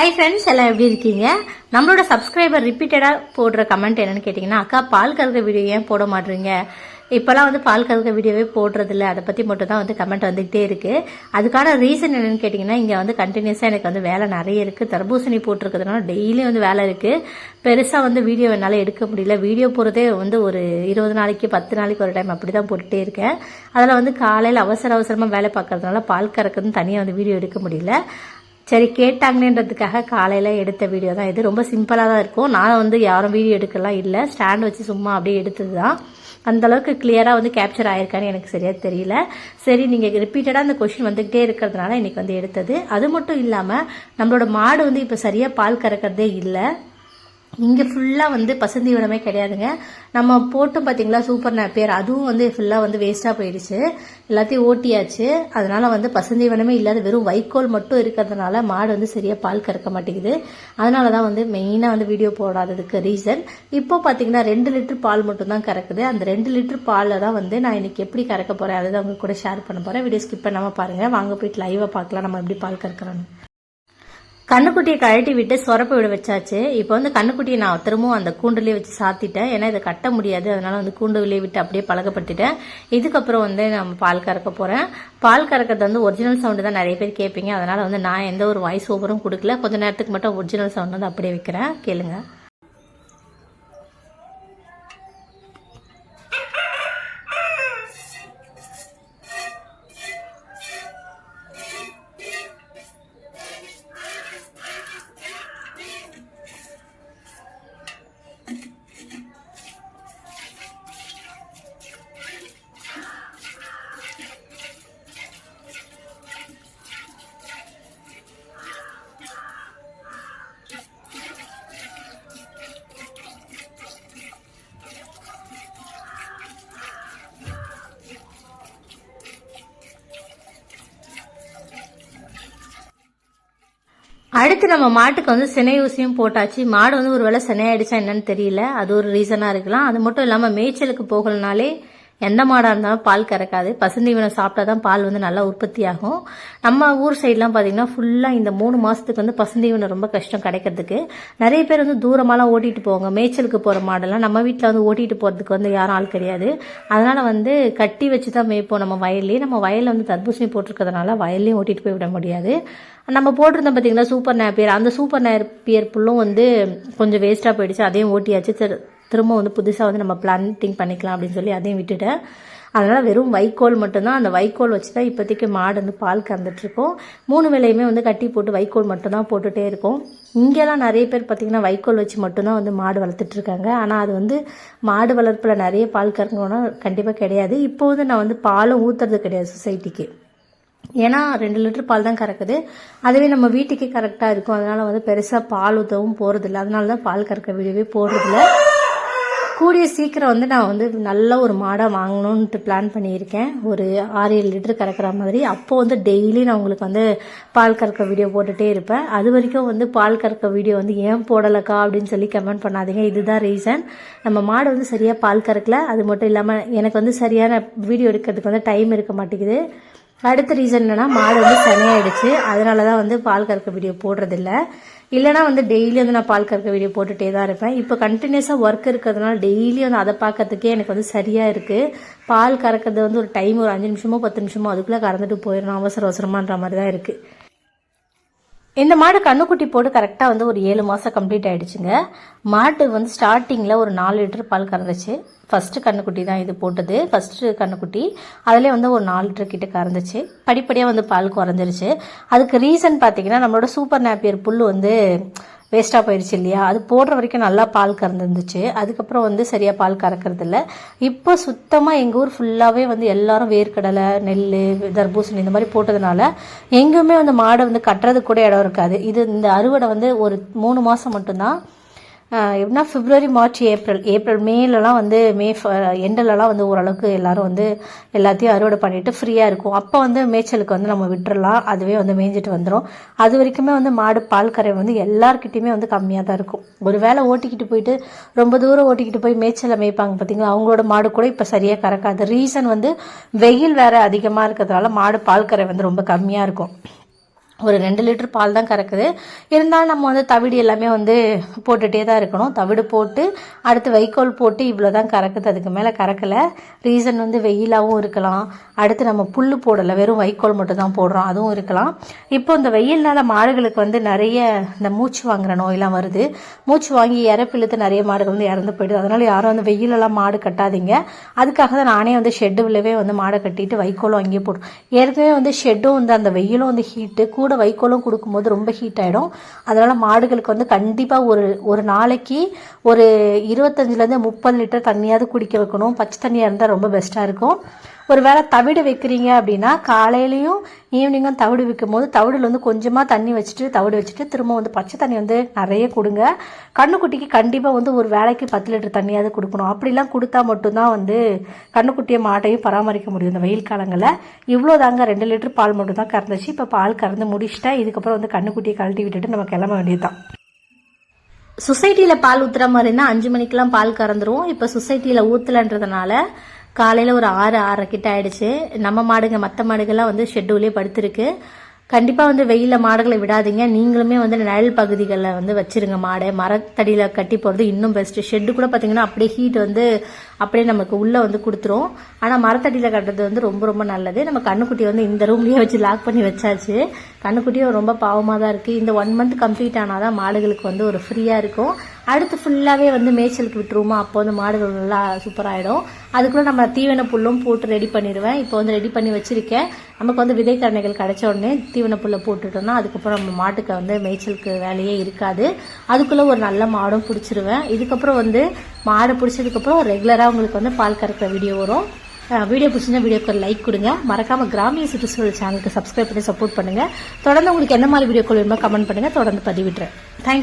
Hi friends எல்லாம் எப்படி இருக்கீங்க? நம்மளோட சப்ஸ்கிரைபர் ரிப்பீட்டடாக போடுற கமெண்ட் என்னென்னு கேட்டிங்கன்னா அக்கா பால் கறக்க வீடியோ ஏன் போட மாட்டீங்க இப்போலாம் வந்து பால் கறக்க வீடியோவே போடுறதில்ல. அதை பற்றி மட்டும் தான் வந்து கமெண்ட் வந்துகிட்டே இருக்குது அதுக்கான ரீசன் என்னென்னு கேட்டிங்கன்னா இங்கே வந்து கண்டினியூஸாக எனக்கு வந்து வேலை நிறைய இருக்குது தர்பூசணி போட்டிருக்கிறதுனால டெய்லியும் வந்து வேலை இருக்குது பெருசாக வந்து வீடியோ என்னால் எடுக்க முடியல. வீடியோ போகிறதே வந்து ஒரு இருபது நாளைக்கு பத்து நாளைக்கு ஒரு டைம் அப்படி தான் போட்டுகிட்டே இருக்கேன். அதில் வந்து காலையில் அவசர அவசரமாக வேலை பார்க்கறதுனால பால் கறக்குன்னு தனியாக வந்து வீடியோ எடுக்க முடியல. சரி கேட்டாங்கன்றதுக்காக காலையில் எடுத்த வீடியோ தான் இது. ரொம்ப சிம்பிளாக தான் இருக்கும். நான் வந்து யாரும் வீடியோ எடுக்கலாம் இல்லை. ஸ்டாண்ட் வச்சு சும்மா அப்படியே எடுத்தது தான் அந்த அளவுக்கு கிளியராக வந்து கேப்சர் ஆயிருக்கான்னு எனக்கு சரியாக தெரியல. சரி நீங்கள் ரிப்பீட்டடாக அந்த கொஷின் வந்துக்கிட்டே இருக்கிறதுனால இன்றைக்கி வந்து எடுத்தது. அது மட்டும் இல்லாமல் நம்மளோட மாடு வந்து இப்போ சரியாக பால் கறக்கிறதே இல்லை. இங்கே ஃபுல்லாக வந்து பசுந்தீவனமே கிடையாதுங்க. நம்ம போட்டும் பார்த்தீங்களா சூப்பர் பேர். அதுவும் வந்து ஃபுல்லாக வந்து வேஸ்ட்டாக போயிடுச்சு. எல்லாத்தையும் ஓட்டியாச்சு. அதனால் வந்து பசுந்தீவனமே இல்லாத வெறும் வைக்கோல் மட்டும் இருக்கிறதுனால மாடு வந்து சரியாக பால் கறக்க மாட்டேங்குது. அதனால தான் வந்து மெயினாக வந்து வீடியோ போடாததுக்கு ரீசன் இப்போ பார்த்தீங்கன்னா ரெண்டு லிட்டர் பால் மட்டும் தான் கறக்குது. அந்த ரெண்டு லிட்டர் பாலில் தான் வந்து நான் இன்னைக்கு எப்படி கறக்க போகிறேன் அதை உங்க கூட ஷேர் பண்ண போகிறேன் வீடியோ ஸ்கிப் பண்ணாமல் பாருங்கள் வாங்க போயிட்டு லைவாக பார்க்கலாம். நம்ம எப்படி பால் கறக்கிறோன்னு கண்ணுக்குட்டியை கழட்டி விட்டு சொரப்ப விட வச்சாச்சு. இப்போ வந்து கண்ணுக்குட்டியை நான் திரும்பவும் அந்த கூண்டுலேயே வச்சு சாத்திட்டேன். ஏன்னா இதை கட்ட முடியாது. அதனால வந்து கூண்டுலேயே விட்டு அப்படியே பழகப்பட்டுட்டேன். இதுக்கப்புறம் வந்து நம்ம பால் கறக்க போகிறேன் பால் கறக்கிறது வந்து ஒரிஜினல் சவுண்டு தான் நிறைய பேர் கேட்பீங்க. அதனால் வந்து நான் எந்த ஒரு வாய்ஸ் ஓவரும் கொடுக்கல. கொஞ்ச நேரத்துக்கு மட்டும் ஒரிஜினல் சவுண்ட் வந்து அப்படியே வைக்கிறேன். கேளுங்கள் அடுத்து நம்ம மாட்டுக்கு வந்து சினை ஊசியும் போட்டாச்சு. மாடு வந்து ஒரு வேளை சினையாயிடுச்சா என்னன்னு தெரியல. அது ஒரு ரீசனாக இருக்கலாம். அது மட்டும் இல்லாமல் மேய்ச்சலுக்கு போகலனாலே எந்த மாடாக இருந்தாலும் பால் கறக்காது. பசுந்தீவனம் சாப்பிட்டா தான் பால் வந்து நல்லா உற்பத்தி ஆகும் நம்ம ஊர் சைட்லாம் பார்த்தீங்கன்னா ஃபுல்லாக இந்த மூணு மாதத்துக்கு வந்து பசுந்தீவனம் ரொம்ப கஷ்டம் கிடைக்கிறதுக்கு. நிறைய பேர் வந்து தூரமாலாம் ஓட்டிகிட்டு போவாங்க. மேய்ச்சலுக்கு போகிற மாடெல்லாம் நம்ம வீட்டில் வந்து ஓட்டிகிட்டு போகிறதுக்கு வந்து யாரும் ஆள் கிடையாது. அதனால் வந்து கட்டி வச்சு தான் மேய்ப்போம் நம்ம வயல்லேயே நம்ம வயலில் வந்து தர்பூசணி போட்டிருக்கிறதுனால வயல்லையும் ஓட்டிகிட்டு போய் விட முடியாது. நம்ம போட்டிருந்தோம் பார்த்தீங்கன்னா சூப்பர் நேப்பியர் அந்த சூப்பர் நேப்பியர் புல்லும் வந்து கொஞ்சம் வேஸ்ட்டாக போயிடுச்சு. அதையும் ஓட்டியாச்சு. திரும்ப வந்து புதுசாக வந்து நம்ம பிளான்டிங் பண்ணிக்கலாம் அப்படின்னு சொல்லி அதையும் விட்டுட்டேன். அதனால் வெறும் வைக்கோல் மட்டும்தான். அந்த வைக்கோல் வச்சு தான் இப்போதைக்கு மாடு வந்து பால் கறந்துட்ருக்கோம் மூணு வேலையுமே வந்து கட்டி போட்டு வைக்கோல் மட்டும்தான் போட்டுகிட்டே இருக்கோம். இங்கெல்லாம் நிறைய பேர் பார்த்திங்கன்னா வைக்கோல் வச்சு மட்டும்தான் வந்து மாடு வளர்த்துட்ருக்காங்க ஆனால் அது வந்து மாடு வளர்ப்பில் நிறைய பால் கறங்கணும்னா கண்டிப்பாக கிடையாது. இப்போ வந்து நான் வந்து பாலும் ஊற்றுறது கிடையாது சொசைட்டிக்கு ஏன்னா ரெண்டு லிட்டர் பால் தான் கறக்குது. அதுவே நம்ம வீட்டுக்கே கரெக்டாக இருக்கும். அதனால் வந்து பெருசாக பால் ஊற்றவும் போகிறதில்ல அதனால தான் பால் கறக்க வீடியோவே போடுறதில்ல கூடிய சீக்கிரம் வந்து நான் வந்து நல்ல ஒரு மாடாக வாங்கணுன்ட்டு பிளான் பண்ணியிருக்கேன். ஒரு ஆறு ஏழு லிட்டர் கறக்கிற மாதிரி. அப்போது வந்து டெய்லி நான் உங்களுக்கு வந்து பால் கறக்க வீடியோ போட்டுகிட்டே இருப்பேன். அது வரைக்கும் வந்து பால் கறக்க வீடியோ வந்து ஏன் போடலக்கா அப்படின்னு சொல்லி கமெண்ட் பண்ணாதீங்க. இதுதான் ரீசன் நம்ம மாடு வந்து சரியாக பால் கறக்கல. அது மட்டும் இல்லாமல் எனக்கு வந்து சரியான வீடியோ எடுக்கிறதுக்கு வந்து டைம் இருக்க மாட்டேங்குது. அடுத்த ரீசன் என்னன்னா மாடு வந்து சனையாயிடுச்சு. அதனால தான் வந்து பால் கறக்க வீடியோ போடுறதில்ல. இல்லைனா வந்து டெய்லி வந்து நான் பால் கறக்க வீடியோ போட்டுகிட்டே தான் இருப்பேன். இப்போ கண்டினியூஸாக ஒர்க் இருக்கிறதுனால டெய்லி வந்து அதை பார்க்கறதுக்கே எனக்கு வந்து சரியாக இருக்குது பால் கறக்கிறது வந்து ஒரு டைம் ஒரு அஞ்சு நிமிஷமோ பத்து நிமிஷமோ அதுக்குள்ளே கறந்துட்டு போயிடணும். அவசர அவசரமான்ற மாதிரி தான் இருக்குது இந்த மாடு கண்ணுக்குட்டி போட்டு கரெக்டாக வந்து ஒரு ஏழு மாதம் கம்ப்ளீட் ஆகிடுச்சுங்க மாட்டு வந்து ஸ்டார்டிங்கில் ஒரு நாலு லிட்டர் பால் கறந்துச்சு. ஃபஸ்ட்டு கண்ணுக்குட்டி தான் இது போட்டது. ஃபஸ்ட்டு கண்ணுக்குட்டி அதிலே வந்து ஒரு நாலு லிட்டர் கிட்ட கறந்துச்சு. படிப்படியாக வந்து பால் குறைஞ்சிருச்சு. அதுக்கு ரீசன் பார்த்தீங்கன்னா நம்மளோட சூப்பர் நாப்பியர் புல் வந்து வேஸ்ட்டாக போயிடுச்சு இல்லையா? அது போடுற வரைக்கும் நல்லா பால் கறந்துருந்துச்சு. அதுக்கப்புறம் வந்து சரியாக பால் கறக்கிறது இல்லை இப்போ சுத்தமாக எங்கள் ஊர் ஃபுல்லாகவே வந்து எல்லாரும் வேர்க்கடலை நெல் தர்பூசணி இந்த மாதிரி போட்டதுனால எங்கேயுமே வந்து மாடை வந்து கட்டுறதுக்கு கூட இடம் இருக்காது. இது இந்த அறுவடை வந்து ஒரு மூணு மாதம் மட்டும்தான் எப்படின்னா பிப்ரவரி மார்ச் ஏப்ரல் ஏப்ரல் மேலலாம் வந்து மே எண்டிலலாம் வந்து ஓரளவுக்கு எல்லாரும் வந்து எல்லாத்தையும் அறுவடை பண்ணிட்டு ஃப்ரீயாக இருக்கும். அப்போ வந்து மேய்ச்சலுக்கு வந்து நம்ம விட்டுறலாம். அதுவே வந்து மேய்ஞ்சிட்டு வந்துடும் அது வரைக்குமே வந்து மாடு பால் கரை வந்து எல்லாருக்கிட்டையுமே வந்து கம்மியாக தான் இருக்கும். ஒரு வேளை ஓட்டிக்கிட்டு போயிட்டு ரொம்ப தூரம் ஓட்டிக்கிட்டு போய் மேய்ச்சலை மேய்ப்பாங்க பார்த்தீங்களா அவங்களோட மாடு கூட இப்போ சரியாக கறக்காது. ரீசன் வந்து வெயில் வேற அதிகமாக இருக்கிறதுனால மாடு பால் கரை வந்து ரொம்ப கம்மியாக இருக்கும். ஒரு ரெண்டு லிட்டர் பால் தான் கறக்குது. இருந்தாலும் நம்ம வந்து தவிடு எல்லாமே வந்து போட்டுகிட்டே தான் இருக்கணும். தவிடு போட்டு அடுத்து வைக்கோல் போட்டு இவ்வளோ தான் கறக்குது. அதுக்கு மேலே கறக்கலை. ரீசன் வந்து வெயிலாகவும் இருக்கலாம். அடுத்து நம்ம புல் போடலை. வெறும் வைக்கோல் மட்டும் தான் போடுறோம். அதுவும் இருக்கலாம். இப்போ இந்த வெயில்னால மாடுகளுக்கு வந்து நிறைய இந்த மூச்சு வாங்குற நோயெல்லாம் வருது. மூச்சு வாங்கி இறப்பிழுத்து நிறைய மாடுகள் வந்து இறந்து போயிடுது. அதனால யாரும் வந்து வெயிலெல்லாம் மாடு கட்டாதீங்க. அதுக்காக தான் நானே வந்து ஷெட்டு உள்ளவே வந்து மாடை கட்டிட்டு வைக்கோலும் அங்கேயே போடுறோம் ஏற்கனவே வந்து ஷெட்டும் வந்து அந்த வெயிலும் வந்து ஹீட்டு கூட வைக்கோலும் கொடுக்கும்போது ரொம்ப ஹீட் ஆகிடும் அதனால் மாடுகளுக்கு வந்து கண்டிப்பாக ஒரு ஒரு நாளைக்கு ஒரு இருபத்தஞ்சிலேருந்து முப்பது லிட்டர் தண்ணியாவது குடிக்க வைக்கணும். பச்சை தண்ணியாக இருந்தால் ரொம்ப பெஸ்ட்டாக இருக்கும். ஒரு வேளை தவிடு வைக்கிறீங்க அப்படின்னா காலையிலையும் ஈவினிங்கும் தவிடு வைக்கும் போது தவிடில் வந்து கொஞ்சமாக தண்ணி வச்சுட்டு தவிடு வச்சுட்டு திரும்ப வந்து பச்சை தண்ணி வந்து நிறைய கொடுங்க. கண்ணுக்குட்டிக்கு கண்டிப்பாக வந்து ஒரு வேலைக்கு பத்து லிட்டர் தண்ணியாவது கொடுக்கணும். அப்படிலாம் கொடுத்தா மட்டும்தான் வந்து கண்ணுக்குட்டியை மாட்டையும் பராமரிக்க முடியும் இந்த வெயில் காலங்களில். இவ்வளோ தாங்க ரெண்டு லிட்டர் பால் மட்டும் தான் கறந்துச்சு. இப்போ பால் கறந்து முடிச்சுட்டேன் இதுக்கப்புறம் வந்து கண்ணுக்குட்டியை கழட்டி விட்டுட்டு நம்ம கிளம்ப வேண்டியதுதான். சொசைட்டியில் பால் ஊற்றுற மாதிரி இருந்தால் அஞ்சு மணிக்கெலாம் பால் கறந்துருவோம் இப்போ சொசைட்டியில் ஊற்றலன்றதுனால காலையில் ஒரு ஆறு ஆறரை கிட்ட ஆயிடுச்சு. நம்ம மாடுங்க மற்ற மாடுகள்லாம் வந்து ஷெட்யூலே படுத்திருக்கு. கண்டிப்பாக வந்து வெயிலில் மாடுகளை விடாதீங்க. நீங்களுமே வந்து நிழல் பகுதிகளில் வந்து வச்சிருங்க மாடை. மரத்தடியில் கட்டி போகிறது இன்னும் பெஸ்ட்டு ஷெட்டு கூட பார்த்தீங்கன்னா அப்படியே ஹீட் வந்து அப்படியே நமக்கு உள்ளே வந்து கொடுத்துரும். ஆனால் மரத்தடியில் கட்டுறது வந்து ரொம்ப ரொம்ப நல்லது. நம்ம கண்ணுக்குட்டியை வந்து இந்த ரூம்லேயே வச்சு லாக் பண்ணி வச்சாச்சு. கண்ணுக்குட்டியும் ரொம்ப பாவமாக தான் இருக்குது இந்த ஒன் மந்த் கம்ப்ளீட் ஆனால் தான் மாடுகளுக்கு வந்து ஒரு ஃப்ரீயாக இருக்கும். அடுத்து ஃபுல்லாகவே வந்து மேய்ச்சலுக்கு விட்டுருவோமா? அப்போ வந்து மாடுகள் நல்லா சூப்பராகிடும் அதுக்குள்ளே நம்ம தீவன புல்லும் போட்டு ரெடி பண்ணிடுவேன். இப்போ வந்து ரெடி பண்ணி வச்சுருக்கேன். நமக்கு வந்து விதைக்கரணைகள் கிடைச்ச உடனே தீவன புல்லை போட்டுட்டோம்னா அதுக்கப்புறம் நம்ம மாட்டுக்கு வந்து மேய்ச்சலுக்கு வேலையே இருக்காது. அதுக்குள்ளே ஒரு நல்ல மாடும் பிடிச்சிருவேன். இதுக்கப்புறம் வந்து மாடு பிடிச்சதுக்கப்புறம் ரெகுலராக உங்களுக்கு வந்து பால் கறக்கிற வீடியோ வரும். வீடியோ பிடிச்சிருந்தா வீடியோக்கு ஒரு லைக் கொடுங்க. மறக்காம கிராமிய சுற்றுச்சூழல் சேனலுக்கு சப்ஸ்கிரைப் பண்ணி சப்போர்ட் பண்ணுங்க. தொடர்ந்து உங்களுக்கு என்ன மாதிரி வீடியோக்கள் வேணுமோ கமெண்ட் பண்ணுங்க. தொடர்ந்து பதிவிட்டுறேன் தேங்க்யூ